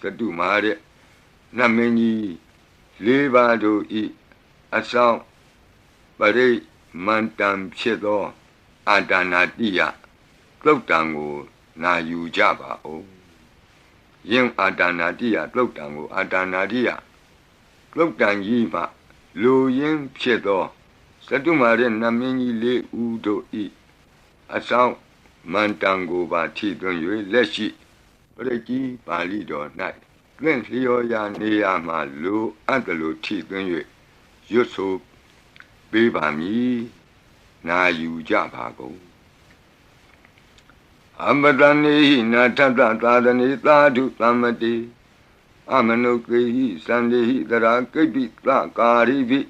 သတုမာတဲ့နတ်မင်းကြီးလေးပါးတို့ဤအဆောင်ပရိမန္တံဖြစ်သောအာဒါနာတိယသုတ်တံကိုနာယူကြပါဦးယင်အာဒါနာတိယသုတ်တံကိုအာဒါနာတိယသုတ်တံကြီးမှလူရင်းဖြစ်သောသတုမာရဲ့နတ်မင်းကြီးလေးဦးတို့ဤအဆောင်မန္တံကိုပါထိသွင်း၍လက်ရှိ ပရိကြီးပါဠိတော်၌သင်လျော်ရာနေရာမှာလူအပ်တယ်လို့ထိသွင်း၍ရွတ်ဆိုပေးပါမည်နာယူကြပါကုန်အမတနေဟိနာထတသာသနေသာဓုသမ္မတိအမနုကေဟိသန္တေဟိတရာကိပိသကာရိပိ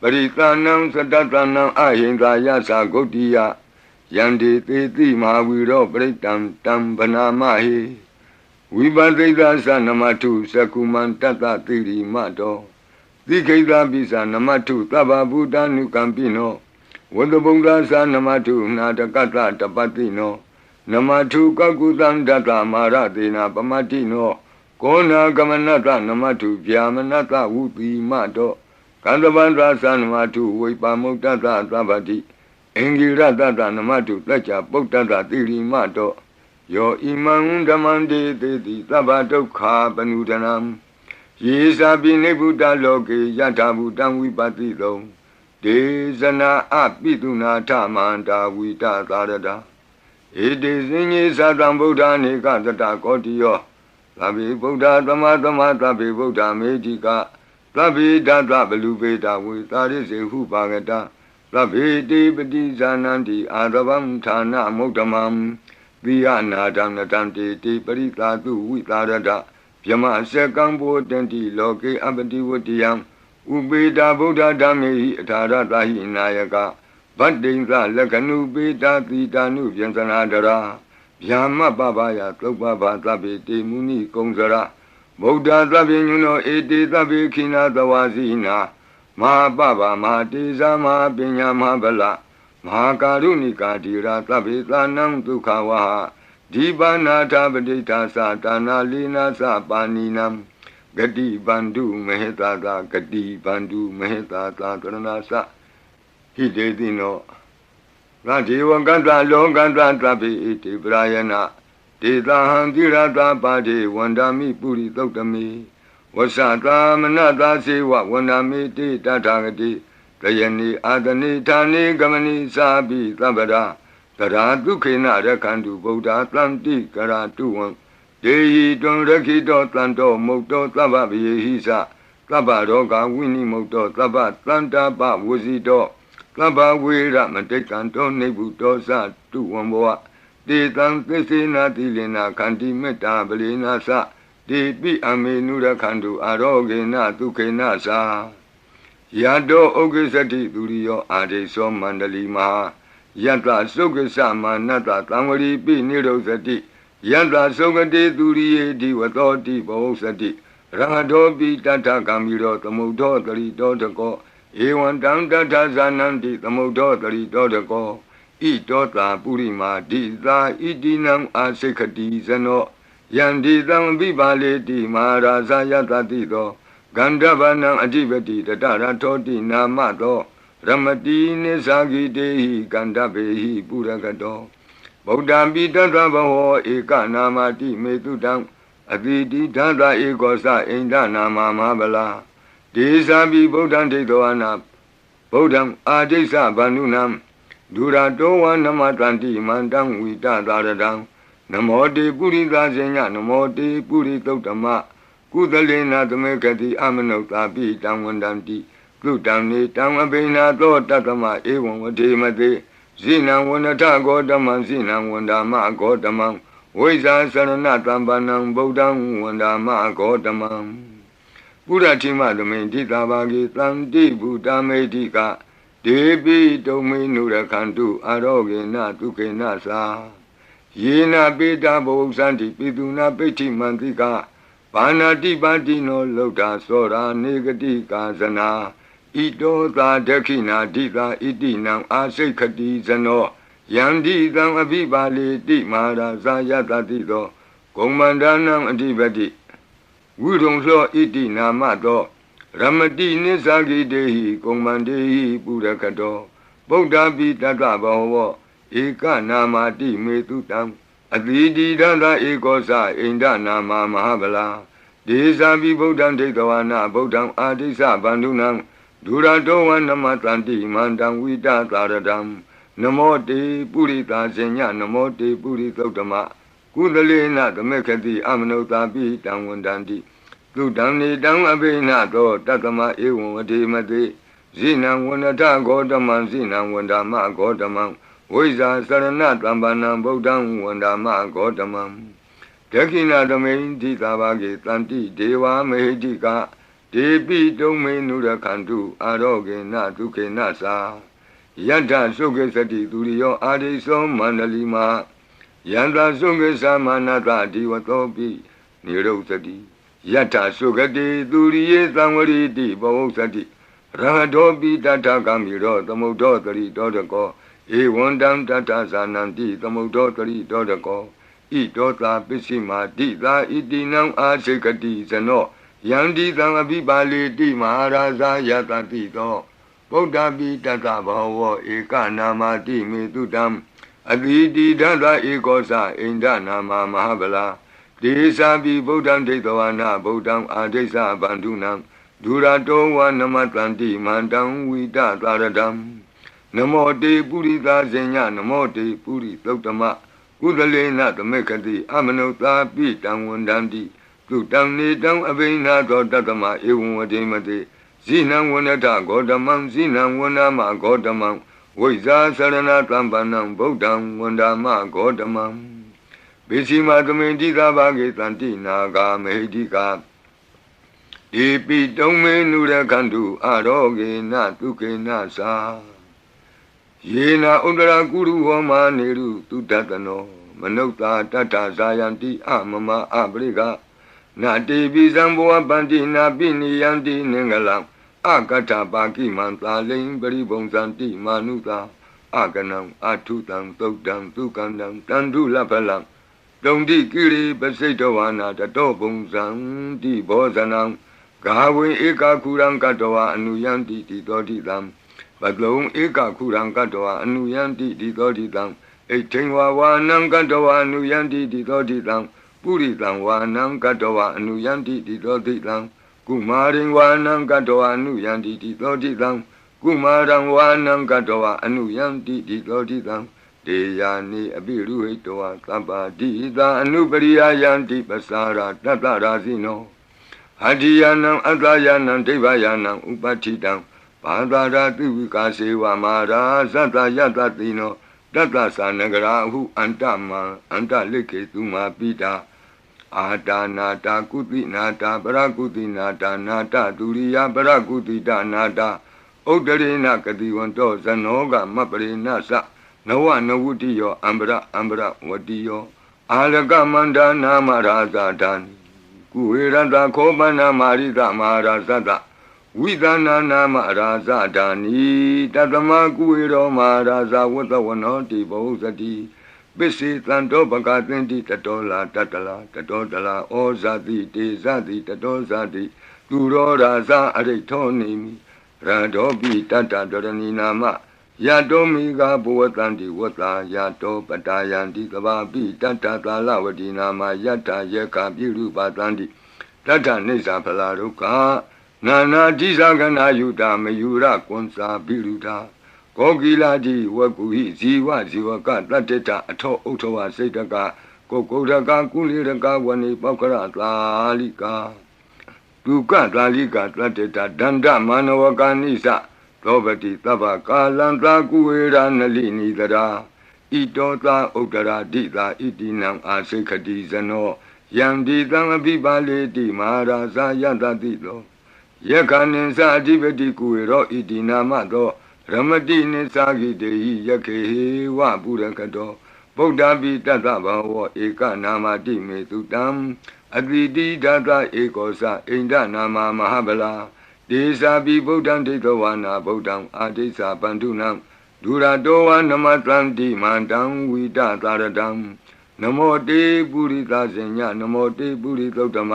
ပရိသနံသတ္တနံအဟိန္ဒာယသဂုတ်တိယယန္တိသေတိမဟာဝီရောပရိတံတံဗနာမဟိ ဝိပသိသသနမထုသကုမံတတ္တတိရိမတောသီခိတပိသနမထုသဗ္ဗဗုဒ္ဓ ानु ကံပိနောဝတ္တဗုဒ္ဓသနမထုနာတကတ္တတပတိနောနမထုကကုသံတတမာရတေနာပမတိနောကောနာကမနတနမထုဗျာမနတဝုတိမတောကန္တဗန္ဒသနမထုဝိပါမုတ်တတသဗ္ဗတိအင်္ဂိရတတနမတုတัจจပုတ္တတတိရိမတော ယောဣမံဓမ္မံတေတိတိသဗ္ဗဒုက္ခပနုဒနံယေသာပိနိဗ္ဗုတလောကေယထာဘူတံဝိပတိတုံဒေဇနာအပိတုနာထမန္တာဝိတသာရတာဧတေစင်ကြီးသတံဗုဒ္ဓနေကတတကောတိယောသဗ္ဗေဗုဒ္ဓသမသမသဗ္ဗေဗုဒ္ဓမေတိကသဗ္ဗေဓတဗလူပေတာဝေသာရိစေဟုပါကတာသဗ္ဗေတိပတိဇာနန္တိအာရဗံဌာနမုဒ္ဓမံ သီယနာဒံနတံတေတိပရိသာတုဝိသာရတဗျမစကံဘောတန္တိလောကေအပတိဝတ္တယံဥပေတာဗုဒ္ဓဓမ္မေဟိအထာရတဟိနာယကဗတ္တိံသလက္ခဏုပေတာတိတာနုဗျံသနာတရာဗျာမပပယသုပ္ပဘာသဗ္ဗေတေမုနိကုံစရဗုဒ္ဓသဗ္ဗညုနောဧတေသဗ္ဗေခိနာသဝါစီနာမဟာပပမဟာတေဇာမဟာပညာမဟာဗလ မဟာကာရုဏိကာတိရာသဗ္ဗေသနံဒုက္ခဝဟဒီပါဏာထပဋိဋ္ဌာသတာနာလီနာသပါဏိနံဂတိဗန္ဓုမဟေတာသာဂတိဗန္ဓုမဟေတာသာကရဏသဟိတေတိနောငါဒေဝကန္တလောကန္တသဗ္ဗေဣတိပရာယနာဒေသဟံတိရတာပါတိဝန္ဒာမိပုရိသုတ်တမေဝဆတာမနတာစေဝဝန္ဒမေတိတထာဂတိ တယနိအာတနိဌာနိကမနိစာပိသဗ္ဗရာတရာဒုခေနရခန္တုဗုဒ္ဓသန္တိကရာတုဝံဒေဟိတွန်ရခိတောတန်တောမုတ်တောသဗ္ဗဗယေဟိသသဗ္ဗရောဂဝိနိမုတ်တောသဗ္ဗတန္တာပဝစီတောသဗ္ဗဝေရမတိကံတောနေဗုတောသတုဝံဘောတေတံသစ္စေနာတိလင်နာခန္တိမေတ္တာပလီနာသတိပိအမေနုရခန္တုအာရောဂေနဒုခေနသာ ယတောဥက္ကိစတိသူရိယောအာဒိသောမန္တလီမဟာယတ္တသုက္ကစမာနတ္တသံဝရီပိနိရောဇတိယတ္တသုကတိသူရိယေဒီဝသောတိဘောစတိရဟတောပိတတ္ထကံမီရောသမုဒ္ဒောတရိတောတကောဧဝံတံတထဇာနန္တိသမုဒ္ဒောတရိတောတကောဣတောတာပုရိမာဒိသာဣတိနံအာစိခတိဇနောယန္တိတံပိပါလေတိမဟာရာဇယတတိသော ဂန္ဓဗနံအဓိပတိတတရထောတိနာမသောရမတိနိသဂိတေဟိကန္ဓဗေဟိပုရကတောဗုဒ္ဓံပိတတဘဟောဧကနာမတိမေတုတံအတိတိဓာတဧကောသအိန္ဒနာမမဟာဗလာဒေသပိဗုဒ္ဓံဒိဋ္ဌဝနာဗုဒ္ဓံအာဒိဋ္ဌဗန္ဓုနံဒုရတောဝနမတန္တိမန္တံဝိတသာရတံနမောတေပုရိသဇင်ညနမောတေပုရိသုတ်တမ ကုသလေနာသမေကတိအမနုဿာပိတံဝန္တန္တိကုတံနေတံအဘိနာသောတတမဧဝံဝတိမတိဇိနံဝန္တထဂောတမံဇိနံဝန္ဒာမဂောတမံဝိဇာသရဏတံပနံဗုဒ္ဓံဝန္ဒာမဂောတမံပုရတိမသမိန်တိတာဘာဂေတန္တိဘူတမေတိကဒေပိတုံမေနုရခန္တုအာရောဂေနဒုက္ခေနသာယေနာပေတာဘုံစန္တိပိတုနာပိဋ္ဌိမန္တိက ဘာနာတိပါတိနောလောတာသောရာနေဂတိကာဇနာဣတောသာဒခိနာဒိသာဣတိနံအာစိတ်ခတိဇနောယန္တိသံအဘိပါလေတိမာရာဇာယတတိသောဂုံမန္ဒနံအဓိပတိဝိရုံသောဣတိနာမသောရမတိနိသဂိတေဟိကုံမန္တေဟိပုရခတောဗုဒ္ဓပိတတ္တဘောဝဧကနာမတိမေတုတံ အတိတိဒန္တဧကောသအိန္ဒနာမမဟာဗလာဒေဇာပိဗုဒ္ဓံဒိဋ္ဌဝနာဗုဒ္ဓံအာတိသဗန္ဓုနံဒုရတောဝနမတန္တိမန္တံဝိတသာရတံနမောတေပုရိသာဇညနမောတေပုရိသုတ္တမကုသလေနသမေခတိအမနုဿာပိတံဝန္တန္တိသုတံနေတံအဘိနသောတတမဧဝံဝတိမတိဇိနံဝန္တဂောတမံဇိနံဝန္ဒမဂောတမံ ဝိဇာစရဏတံပဏံဗုဒ္ဓံဝန္ဒမဂောတမံဒခိဏသမိန်တိသာဘာကေတန္တိဒေဝမေဟိတိကဒေပိတုံမေနုရခန္တုအာရောဂေနဒုခေနသာယတ္ထသုခေစတိသူရိယောအာရိသောမန္တလီမာယန္တာသုခေသမနတဒီဝသောပိနိရုသတိယတ္ထသုခတိသူရိယေသံဝရိတိဘဝုသတိရဟတောပိတတကမိရောသမုဒ္ဒောတရိတောတကော ဧဝံတံတတဇာနန္တိသမုဒ္ဒောတရိတောတကောဣတောသာပစ္စည်းမာတိသာဣတိနံအာစိကတိဇနောယန္တိသံအပိပါလေတိမဟာရာဇာယတတိသောဗုဒ္ဓပိတတဘောဝဧကနာမတိမေတုတံအတိတိဒသဧကောသအိန္ဒနာမမဟာဗလာဒေသာပိဗုဒ္ဓံဒိဋ္ဌဝနာဗုဒ္ဓံအာဒိသဗန္ဓုနံဒုရတောဝနမတန္တိမန္တံဝိတသာရတံ နမောတေပုရိသာဇညနမောတေပုရိသုတ္တမကုသလေနသမေခတိအမနုသာပိတံဝန္တန္တိသူတံနေတံအဘိနာသောတတမဧဝံဝတိမတိဇိနံဝနတဂောတမံဇိနံဝနာမဂောတမံဝိဇာသရဏတံပဏံဗုဒ္ဓံဝန္ဒမဂောတမံဘေစီမာသမိန်တိသာဘာဂေတန္တိနာဂာမေဟိတိကာဧပိတုံမေနုရခန္တုအာရောဂေနတုကေနသာ ယေနာဥဒရာကုရုဟောမာနေရုတုတတနောမနုဿာတတ္ထဇာယံတိအမမအပရိကနာတိပိဇံဘောပန္တိနာပိနိယံတိနင်္ဂလံအကတ္ထပါကိမံသာလိန်ပရိပုံဇံတိမာနုသာအကနံအထုတံသုတ်တံသုကန္တံတန္တုလဖလံတုံတိကိရိပစိတ်တဝါနာတတောပုံဇံတိဘောဇနံဂါဝေဧကခုရံကတဝါအနုယံတိတိတောတိတံ ပတလုံးဧကခုရံကတဝါအနုယံတိတိတောတိတံဣထိန်ဝါဝါနံကတဝါအနုယံတိတိတောတိတံပုရိတံဝါနံကတဝါအနုယံတိတိတောတိတံကုမာရင်ဝါနံကတဝါအနုယံတိတိတောတိတံကုမာရံဝါနံကတဝါအနုယံတိတိတောတိတံတေယာနိအပိရုဟိတဝသဗ္ဗတိသာအနုပရိယယံတိပစာရာတတ္တရာစီနောအတ္တိယနံအတ္တယနံဒိဗ္ဗယနံဥပဋ္ဌိတံ ဘာသာရာတိဝိကာစေဝမာရာသတ္တယတတိနောတတ္တသနဂရာဟုအန္တမံအန္တလိခေသူမာပိတာအာတာနာတာကုတိနာတာပရကုတိနာတာနာတာဒုရိယပရကုတိတာနာတာဥဒရေနကတိဝန္တောဇနောကမပရိနသနဝနဝုတိယောအံပရအံပရဝတိယောအာလကမန္ဒနာမရာဇာတံကုဝေရတခောပနာမာရိတမဟာရာဇတ ဝိသနာနာမရာဇဒာနီတတမကုဝေရောမဟာရာဇဝတ္တဝနောတိဘုဇတိပစ္စေတံတောပကသင်တိတတောလာတတလာတတောတလာဩဇာတိတေဇတိတတောဇာတိသူရောရာဇအရိထောနေမိရတောပိတတ္တဒရဏီနာမယတောမိကဘဝတန္တိဝတ္တာယတောပတာယန္တိကဘာပိတတ္တသာလဝတိနာမယတ္တယေကပိရုပတန္တိတတ္တနိစ္စဖလာဒုက္ခ နာနာတိဇဂနာယုတာမယုရကွန်စာပိရုတာကောကိလာတိဝကုဟိဇီဝဇီဝကတတ္တတအထောဥထောဝစိတ်တကကိုကုရကကုလိရကဝဏိပောက္ခရသာလိကာဒုက္ခသာလိကာတတ္တတဒန္တမနဝကနိစ္စသောပတိသဗ္ဗကာလံသာကုဝေရနလိနိတရာဣတောသာဥဒရာတိသာဣတိနံအာစိခတိဇနောယံဒီသံအပိပါလေတိမဟာရာဇာယတတိသော ယက္ခဏိသအဓိပတိကုဝေရောဣတိနာမသောရမတိနိသဂိတေဟိယခေဟေဝပုရကတောဗုဒ္ဓပိတတ္တဘဝဧကနာမတိမေတုတံအတိတိဒသဧကောသအိန္ဒနာမမဟာဗလာဒေသာပိဗုဒ္ဓံဒိဋ္ဌဝါနာဗုဒ္ဓံအာဒိသပန္တုနံဒုရတောဝနမတံတိမန္တံဝိတသာရတံနမောတေပုရိသဇင်ညနမောတေပုရိသုတ္တမ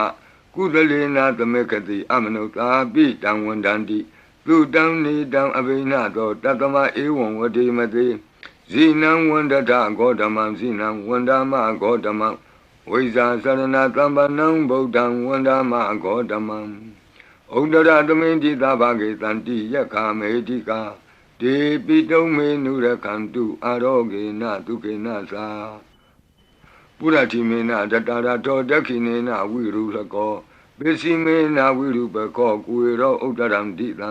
ကုသလေနာသမေကတိအမနုသာပိတံဝန္တန္တိသူတံနေတံအဘိနသောတတမဧဝံဝတိမတိဇိနံဝန္တတဂေါတမံဇိနံဝန္ဒမဂေါတမံဝိဇာသရဏသမ္ပနံဗုဒ္ဓံဝန္ဒမဂေါတမံဩဒရသမိန်တိသဘာဂေတန္တိယက္ခမေတိကာဒေပိတုံမေနုရခန္တုအာရောဂေနဒုကေနသာ ပုရတိမေနတတရတောဒက္ခိနေနဝိရုလကောပိစီမေနဝိရုပကောကုေရောဥဒရံတိတံ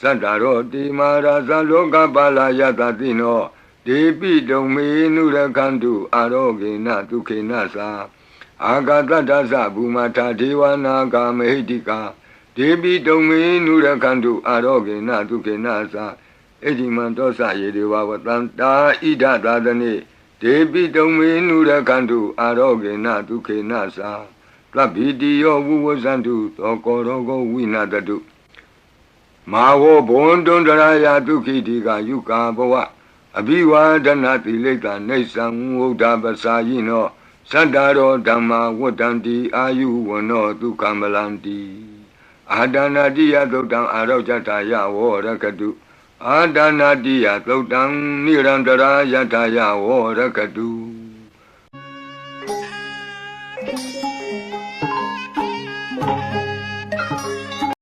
သတ္တရောတိမာရာဇလောကပါလာယတတိနောဒေပိတုံမေနုရခန္တုအာရောဂေနဒုခေနသာအာဂတတ္တသဘူမထာဒေဝနာဂမဟိတိကာဒေပိတုံမေနုရခန္တုအာရောဂေနဒုခေနသာအဒီမံတောစယေဒေဝဝတံတာဣဒသာသနေ ဒေပိတုံမေနုရခန္တုအာရောဂေနဒုခေနသာသဗ္ဗိတိယောဝုဝဇန္တုသောကောရောဂဝိနာတတုမာဝဘွန်တွန်တရာယဒုခိတိကယုကာဘဝအဘိဝါဒနာတိလိကနေသံဝုဒ္ဓပစာယိနောသတ္တရောဓမ္မာဝတ္တန္တိအာယုဝနောဒုက္ခမလန္တိအာဒနာတိယသုတ်တံအာရောဇတာယဝောရကတု အာဒနာတိယသုတ်တံနိရန္တရာယထာယဝောရကတု